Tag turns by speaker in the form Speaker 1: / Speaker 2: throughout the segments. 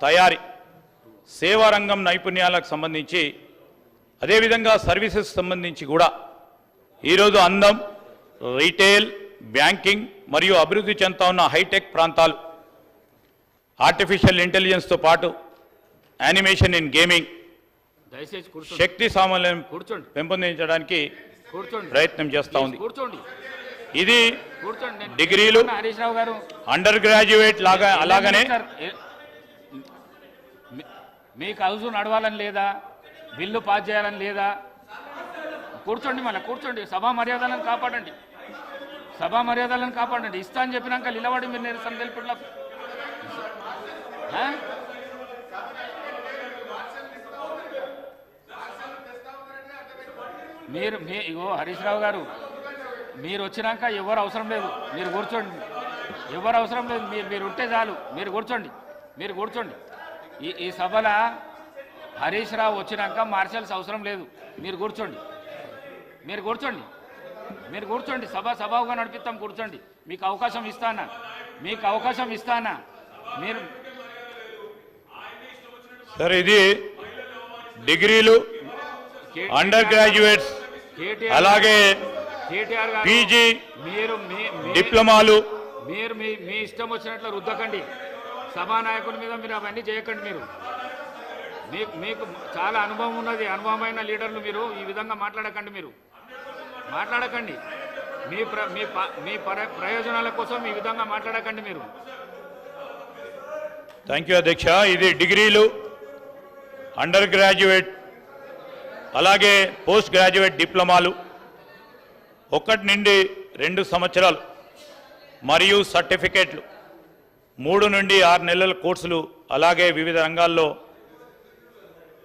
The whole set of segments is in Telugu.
Speaker 1: తయారీ సేవా రంగం నైపుణ్యాలకు సంబంధించి అదేవిధంగా సర్వీసెస్ సంబంధించి కూడా ఈరోజు అందం రీటైల్ బ్యాంకింగ్ మరియు అభివృద్ధి చెందుతా ఉన్న హైటెక్ ప్రాంతాలు ఆర్టిఫిషియల్ ఇంటెలిజెన్స్తో పాటు యానిమేషన్ ఇన్ గేమింగ్ శక్తి సామర్థ్యం
Speaker 2: కూర్చోండి.
Speaker 1: పెంపొందించడానికి ప్రయత్నం చేస్తూ ఉంది. ఇది డిగ్రీలు అండర్ గ్రాడ్యుయేట్ లాగా అలాగనే
Speaker 2: మీకు హౌస్ నడవాలని లేదా బిల్లు పాస్ చేయాలని లేదా కూర్చోండి మళ్ళీ కూర్చోండి. సభా మర్యాదలను కాపాడండి. సభా మర్యాదలను కాపాడండి. ఇస్తా అని చెప్పినాక నిలబడి మీరు నిరసన తెలిపిట్లా మీరు మీ ఇగో హరీష్ రావు గారు మీరు వచ్చినాక ఎవరు అవసరం లేదు. మీరు కూర్చోండి. ఎవరు అవసరం లేదు. మీరు మీరు ఉంటే చాలు. మీరు కూర్చోండి. మీరు కూర్చోండి. ఈ ఈ సభల హరీష్ రావు వచ్చినాక మార్షల్స్ అవసరం లేదు. మీరు కూర్చోండి. మీరు కూర్చోండి. మీరు కూర్చోండి. సభ సభావుగా నడిపిస్తాం కూర్చోండి. మీకు అవకాశం ఇస్తానా? మీకు అవకాశం ఇస్తానా? మీరు
Speaker 1: సార్ ఇది డిగ్రీలు అండర్ గ్రాడ్యుయేట్స్ అలాగే పీజీ
Speaker 2: మీరు
Speaker 1: డిప్లొమాలు.
Speaker 2: మీరు మీ మీ ఇష్టం వచ్చినట్లు రుద్దకండి. సభానాయకుని మీద మీరు అవన్నీ చేయకండి మీరు. మీకు మీకు చాలా అనుభవం ఉన్నది అనుభవమైన లీడర్లు మీరు ఈ విధంగా మాట్లాడకండి మీరు. మాట్లాడకండి. మీ ప్ర మీ ప- మీ ప్రయోజనాల కోసం ఈ విధంగా మాట్లాడకండి మీరు.
Speaker 1: థ్యాంక్ యూ అధ్యక్ష. ఇది డిగ్రీలు అండర్ గ్రాడ్యుయేట్ అలాగే పోస్ట్ గ్రాడ్యుయేట్ డిప్లొమాలు. ఒకటి నుండి రెండు సంవత్సరాలు మరియు సర్టిఫికేట్లు. మూడు నుండి ఆరు నెలల కోర్సులు అలాగే వివిధ రంగాల్లో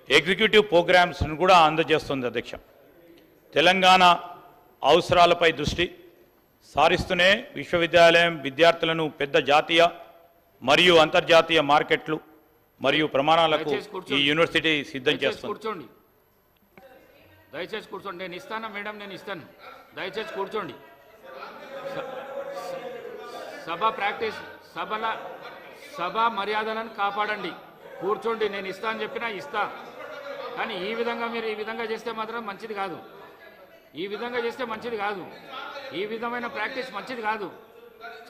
Speaker 1: ఎగ్జిక్యూటివ్ ప్రోగ్రామ్స్ను కూడా అందజేస్తుంది అధ్యక్ష. తెలంగాణ అవసరాలపై దృష్టి సారిస్తూనే విశ్వవిద్యాలయం విద్యార్థులను పెద్ద జాతీయ మరియు అంతర్జాతీయ మార్కెట్లు మరియు ప్రమాణాలకు. ఈ యూనివర్సిటీ సిద్ధం చేస్తుంది.
Speaker 2: కూర్చోండి. దయచేసి కూర్చోండి. నేను ఇస్తాను మేడం నేను ఇస్తాను. దయచేసి కూర్చోండి. సభ ప్రాక్టీస్ సభల సభ మర్యాదలను కాపాడండి. కూర్చోండి నేను ఇస్తా అని చెప్పినా ఇస్తా. కానీ ఈ విధంగా మీరు ఈ విధంగా చేస్తే మాత్రం మంచిది కాదు. ఈ విధంగా చేస్తే మంచిది కాదు. ఈ విధమైన ప్రాక్టీస్ మంచిది కాదు.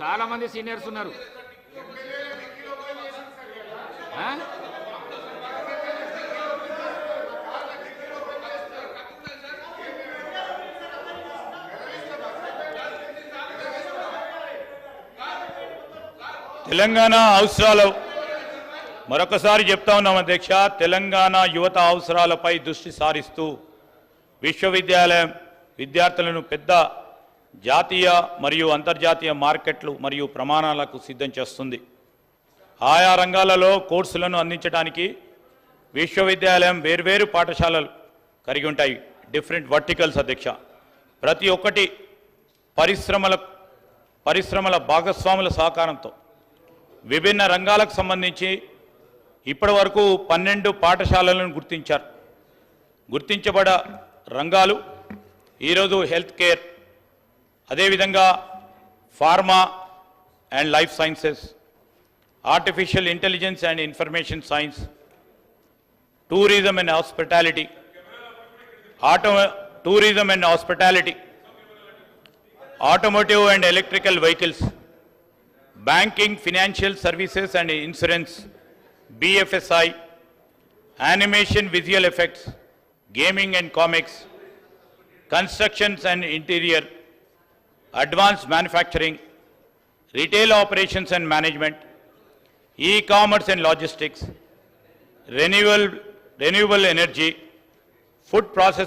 Speaker 2: చాలామంది సీనియర్స్ ఉన్నారు.
Speaker 1: తెలంగాణ అవసరాలు మరొకసారి చెప్తా ఉన్నాం అధ్యక్ష తెలంగాణ యువత అవసరాలపై దృష్టి సారిస్తూ విశ్వవిద్యాలయం విద్యార్థులను పెద్ద జాతీయ మరియు అంతర్జాతీయ మార్కెట్లు మరియు ప్రమాణాలకు సిద్ధం చేస్తుంది. ఆయా రంగాలలో కోర్సులను అందించడానికి విశ్వవిద్యాలయం వేర్వేరు పాఠశాలలు కలిగి ఉంటాయి. డిఫరెంట్ వర్టికల్స్ అధ్యక్ష. ప్రతి ఒక్కటి పరిశ్రమల పరిశ్రమల భాగస్వాముల సహకారంతో విభిన్న రంగాలకు సంబంధించి ఇప్పటి వరకు పన్నెండు పాఠశాలలను గుర్తించారు. గుర్తించబడ రంగాలు ఈరోజు హెల్త్ కేర్ అదేవిధంగా pharma and life sciences artificial intelligence and information science tourism and hospitality auto tourism and hospitality automotive and electrical vehicles banking, financial services and insurance, BFSI, animation, visual effects, gaming and comics, constructions and interior, advanced manufacturing, retail operations and management, e-commerce and logistics, renewable, renewable energy, food process